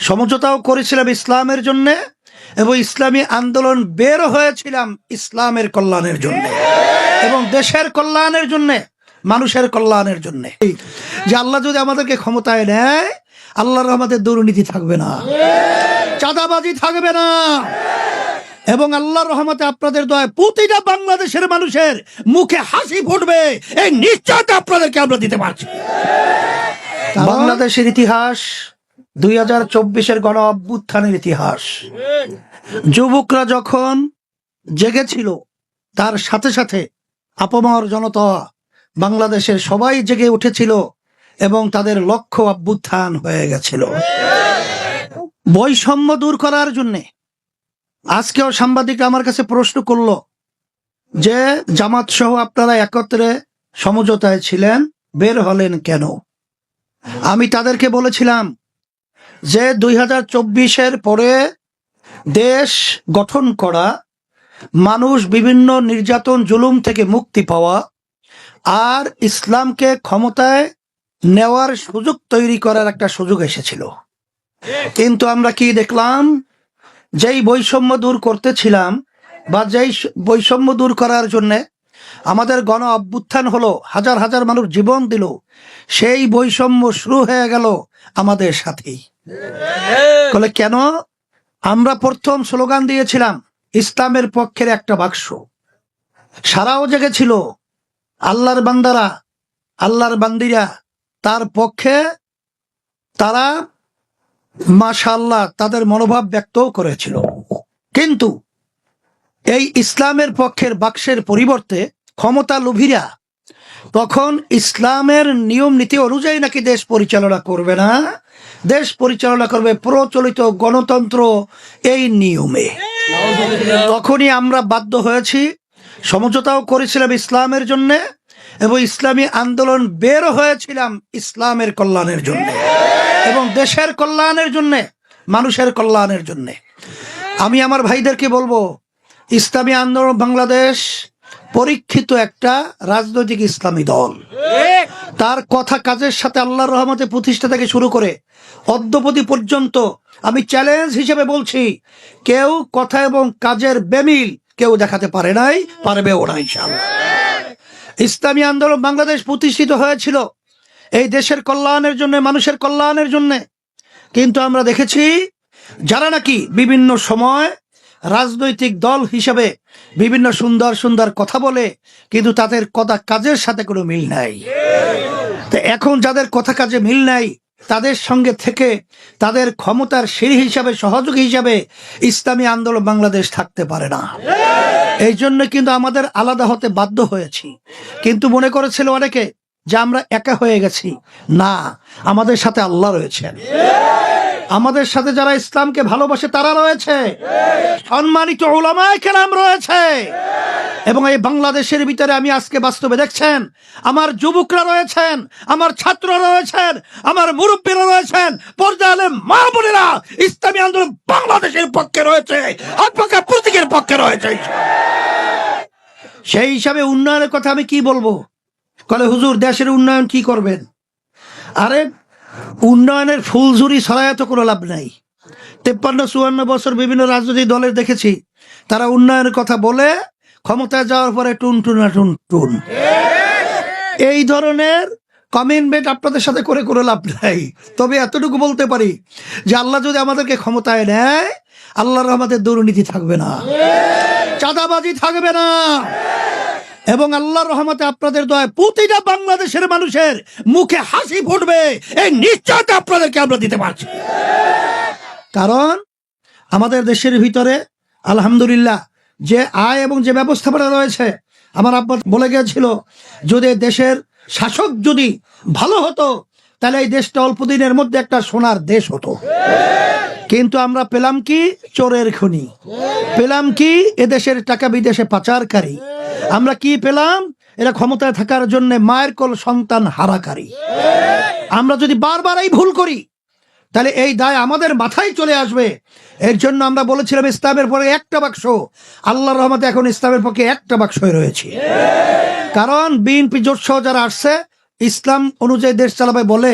সমঝোতাও করেছিলাম ইসলামের জন্য এবং ইসলামী আন্দোলন বের হয়েছিলাম ইসলামের কল্যাণের জন্য এবং দেশের কল্যাণের জন্য, মানুষের কল্যাণের জন্য। যে আল্লাহ যদি আমাদেরকে ক্ষমতায় নেয়, আল্লাহর আমাদের দুর্নীতি থাকবে না, চাঁদাবাজি থাকবে না। এবং আল্লাহর রহমতে আপনাদের দয়া প্রতিটা বাংলাদেশের মানুষের মুখে হাসি ফুটবে, এই নিশ্চয়তা আপনাদেরকে আমরা দিতে পারছি। বাংলাদেশের ইতিহাস দুই হাজার চব্বিশের গণ অভ্যুত্থানের ইতিহাস। যুবকরা যখন জেগেছিল, তার সাথে সাথে আপমর জনতা বাংলাদেশের সবাই জেগে উঠেছিল এবং তাদের লক্ষ্য অভ্যুত্থান হয়ে গেছিল। বৈষম্য দূর করার জন্যে আজকেও সাংবাদিক আমার কাছে প্রশ্ন করল যে, জামাত সহ আপনারা একত্রে সমঝোতায় ছিলেন, বের হলেন কেন? আমি তাদেরকে বলেছিলাম যে দুই হাজার চব্বিশের পরে দেশ গঠন করা, মানুষ বিভিন্ন নির্যাতন, জুলুম থেকে মুক্তি পাওয়া আর ইসলামকে ক্ষমতায় নেওয়ার সুযোগ তৈরি করার একটা সুযোগ এসেছিল। কিন্তু আমরা কি দেখলাম? যেই বৈষম্য দূর করতেছিলাম বা যেই বৈষম্য দূর করার জন্যে আমাদের গণ অভ্যুত্থান হলো, হাজার হাজার মানুষ জীবন দিল, সেই বৈষম্য শুরু হয়ে গেল আমাদের সাথেই। বলে, কেন? আমরা প্রথম স্লোগান দিয়েছিলাম, ইসলামের পক্ষের একটা বাক্স। সারাও জেগেছিল। আল্লাহর বান্দারা, আল্লাহর বান্দিরা, তার পক্ষে তারা মাশাল্লাহ তাদের মনোভাব ব্যক্তও করেছিল। কিন্তু এই ইসলামের পক্ষের বাক্সের পরিবর্তে ক্ষমতা লোভীরা তখন ইসলামের নিয়ম নীতি অনুযায়ী নাকি দেশ পরিচালনা করবে না? দেশ পরিচালনা করবে প্রচলিত গণতন্ত্র এই নিয়মে। তখনই আমরা বাধ্য হয়েছি, সমঝোতাও করেছিলাম ইসলামের জন্য এবং ইসলামী আন্দোলন বের হয়েছিলাম ইসলামের কল্যাণের জন্য এবং দেশের কল্যাণের জন্য, মানুষের কল্যাণের জন্য। আমি আমার ভাইদেরকে বলব, ইসলামী আন্দোলন বাংলাদেশ পরীক্ষিত একটা রাজনৈতিক ইসলামী দল। তার কথা কাজের সাথে আল্লাহর রহমতে প্রতিষ্ঠা থেকে শুরু করে অদ্যপতি পর্যন্ত আমি চ্যালেঞ্জ হিসেবে বলছি, কেউ কথা এবং কাজের বেমিল কেউ দেখাতে পারে নাই পারবে ওরা ইনশাআল্লাহ। ইসলামী আন্দোলন বাংলাদেশ প্রতিষ্ঠিত হয়েছিল এই দেশের কল্যাণের জন্য, মানুষের কল্যাণের জন্য। কিন্তু আমরা দেখেছি, যারা নাকি বিভিন্ন সময় রাজনৈতিক দল হিসেবে বিভিন্ন সুন্দর সুন্দর কথা বলে, কিন্তু তাদের কথা কাজের সাথে কোনো মিল নাই। তো এখন যাদের কথা কাজে মিল নাই, তাদের সঙ্গে থেকে তাদের ক্ষমতার সিঁড়ি হিসাবে, সহযোগী হিসাবে ইসলামী আন্দোলন বাংলাদেশ থাকতে পারে না। এই জন্য কিন্তু আমাদের আলাদা হতে বাধ্য হয়েছি। কিন্তু মনে করেছিল অনেকে যে আমরা একা হয়ে গেছি। না, আমাদের সাথে আল্লাহ রয়েছেন। আমাদের সাথে যারা ইসলামকে ভালোবাসে, তারা রয়েছে। সম্মানিত ওলামায় কেরাম রয়েছে। এবং এই বাংলাদেশের ভিতরে আমি আজকে বাস্তবে দেখছেন, আমার যুবকরা রয়েছেন, আমার ছাত্ররা রয়েছেন, আমার মুরব্বীরা রয়েছেন আলে মা বোনেরা, ইসলামী আন্দোলন বাংলাদেশের পক্ষে রয়েছে প্রতীকের পক্ষে রয়েছে। সেই হিসাবে উন্নয়নের কথা আমি কি বলব? কলে হুজুর, দেশের উন্নয়ন কি করবেন? আরে উন্নয়নের ফুলঝুরি ছড়ায় তো কোনো লাভ নাই। তেপ্পান্ন, চুয়ান্ন বছর বিভিন্ন রাজনৈতিক দলের দেখেছি, তারা উন্নয়নের কথা বলে ক্ষমতায় যাওয়ার পরে টুন, টুনা টুন টুন। এই ধরনের কমিটমেন্ট আপনাদের সাথে করে করে লাভ নাই। তবে এতটুকু বলতে পারি যে আল্লাহ যদি আমাদেরকে ক্ষমতায় নেয়, আল্লাহর আমাদের দুর্নীতি থাকবে না। চাঁদাবাজি থাকবে না। এবং আল্লাহর রহমতে আপনাদের দয়া প্রতিটা বাংলাদেশের মানুষের মুখে হাসি ফুটবে। এই নিশ্চয়তা আপনাদেরকে আমরা দিতে পারছি। কারণ আমাদের দেশের ভিতরে আলহামদুলিল্লাহ যে আয় এবং যে ব্যবস্থাপনা রয়েছে, আমার আব্বা বলে গিয়েছিল, যদি দেশের শাসক যদি ভালো হতো, তাহলে এই দেশটা অল্প দিনের মধ্যে একটা সোনার দেশ হতো। কিন্তু আমরা পেলাম কি? চোরের খনি। পেলাম কি? এদেশের টাকা বিদেশে পাচারকারী। আমরা কি পেলাম? এরা ক্ষমতায় থাকার জন্য মায়ের কোল সন্তান হারাকারী। আমরা যদি বারবার এই ভুল করি, তাহলে এই দায় আমাদের মাথায় চলে আসবে। এর জন্য আমরা বলেছিলাম ইসলামের পরে একটা বাক্স। আল্লাহর রহমতে এখন ইসলামের পক্ষে একটা বাক্সই রয়েছে। কারণ বিএনপি জোট সহ যারা আসছে, ইসলাম অনুযায়ী দেশ চালাবে বলে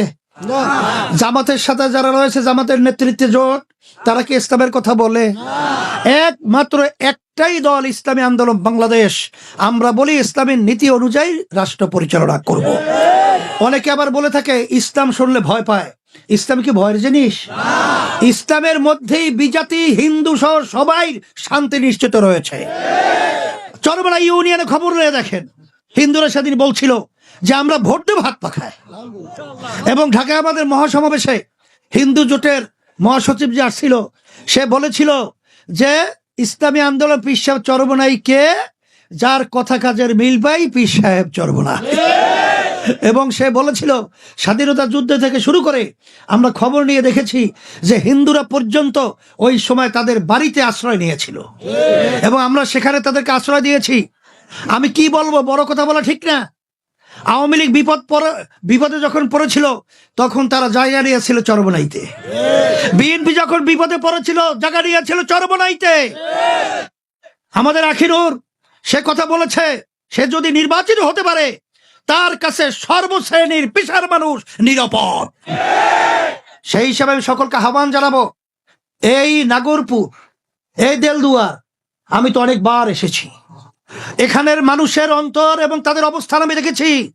জামাতের সাথে যারা রয়েছে, জামাতের নেতৃত্বে জোট, তারা কি ইসলামের কথা বলে? একমাত্র একটাই দল ইসলামী আন্দোলন বাংলাদেশ। আমরা বলি ইসলামের নীতি অনুযায়ী রাষ্ট্র পরিচালনা করব। অনেকে আবার বলে থাকে, ইসলাম শুনলে ভয় পায়। ইসলাম কি ভয়ের জিনিস? ইসলামের মধ্যেই বিজাতি, হিন্দু সহ সবাই শান্তি নিশ্চিত রয়েছে। চরমলা ইউনিয়নে খবর নিয়ে দেখেন। হিন্দুরা সেদিন বলছিল যে আমরা ভোট দেবো হাত পাখায় এবং ঢাকায় আমাদের মহাসমাবেশে হিন্দু জোটের মহাসচিব যে আসছিল, সে বলেছিল যে ইসলামী আন্দোলন পীর সাহেব চরমনাই কে? যার কথা কাজের মিল পাই পীর সাহেব চরমনা। এবং সে বলেছিল, স্বাধীনতা যুদ্ধ থেকে শুরু করে আমরা খবর নিয়ে দেখেছি যে হিন্দুরা পর্যন্ত ওই সময় তাদের বাড়িতে আশ্রয় নিয়েছিল। এবং আমরা সেখানে তাদেরকে আশ্রয় দিয়েছি। আমি কি বলব? বড় কথা বলা ঠিক না। আওয়ামী লীগ বিপদ বিপদে যখন পড়েছিল, তখন তারা জায়গা নিয়েছিল চরবনাইতে বিএনপি যখন বিপদে পড়েছিল, জায়গা নিয়েছিল চরবনাইতে আমাদের আখিরুর, সে কথা বলেছে, সে যদি নির্বাচিত হতে পারে, তার কাছে সর্বশ্রেণীর পেশার মানুষ নিরাপদ। সেই হিসাবে আমি সকলকে আহ্বান জানাব, এই নাগরপুর, এই দেলদুয়ার, আমি তো অনেকবার এসেছি। এখানের মানুষের অন্তর এবং তাদের অবস্থান আমি দেখেছি।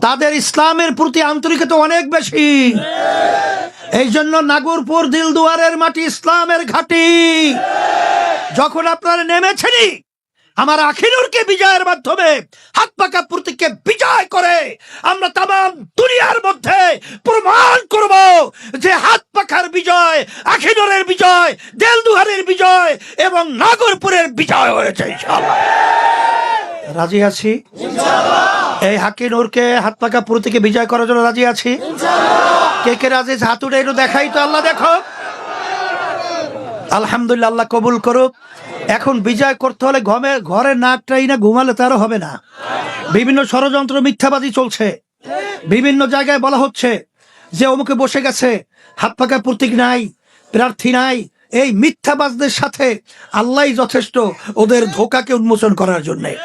তাদের ইসলামের প্রতি আন্তরিকতা অনেক বেশি। এই জন্য নাগরপুর দিলদুয়ারের মাটি ইসলামের ঘাটি। যখন আপনারা নেমেছেনই, আমার আখিরুরকে বিজয়ের মাধ্যমে হাত পাকা প্রতীককে বিজয় করে আমরা তাম দুনিয়ার মধ্যে প্রমাণ করব যে হাত পাখার বিজয় আখিনুরের বিজয় দেলদুহারের বিজয় এবং নাগরপুরের বিজয় হয়েছে, ইনশাআল্লাহ। রাজি আছি? এই হাকিনুরকে হাত পাকা প্রতীকে বিজয় করার জন্য রাজি আছি। কে কে রাজি? হাত উঠে একটু দেখাই তো, আল্লাহ দেখো। আলহামদুলিল্লাহ, আল্লাহ কবুল করুক। এখন বিজয় করতে হলে ঘমে ঘরে নাকটাই না ঘুমালে তারও হবে না। বিভিন্ন ষড়যন্ত্র, মিথ্যাবাদী চলছে। বিভিন্ন জায়গায় বলা হচ্ছে যে অমুকে বসে গেছে। হাত পাকা প্রতীক নাই, প্রার্থী নাই। এই মিথ্যাবাজদের সাথে আল্লাহ যথেষ্ট ওদের ধোকাকে উন্মোচন করার জন্যে।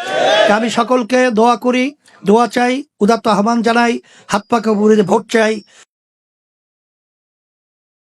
আমি সকলকে দোয়া করি, দোয়া চাই, উদাত্ত আহ্বান জানাই হাত পাকা ভোট চাই।